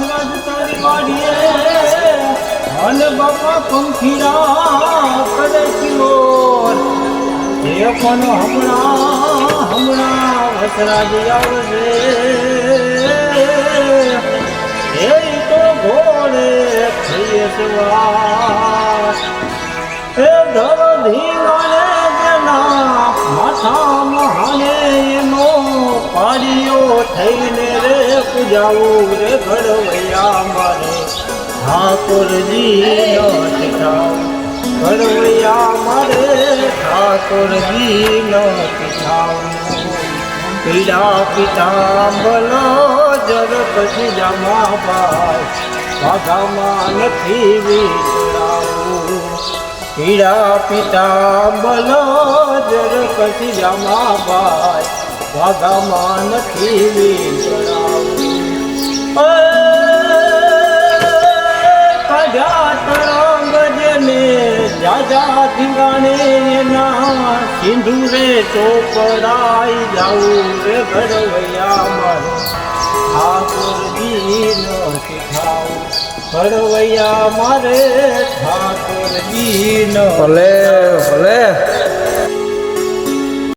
હસરત તારી વાડીએ હલ બાપા પંખીરા કરે કિલોર હે પણ હમણાં હમણાં વસરાજ આવશે. હે તો થઈને રે પૂજાવું રે ઘડવૈયા મારે. ઠાકોરજી નો ટીઠાવ ઘડવૈયા મારે, ઠાકોરજી નો ટીઠાવ પીડા પિતાંબલો જગ પછી જમા ભાઈ વાઘામાં નથી વિચરાવું પીડા પિતાંબલો જગ પછી જમા ભાઈ વાઘામાં નથી વિચરાવું જાજા ધીંગાણે એના સિંધુરે ચોપડાઈ જાઉં રે ઘડવૈયા મારે ઠાકોરજી દીન શીખાવ ઘડવૈયા મારે ઠાકોરજી દીન ભલે ભલે.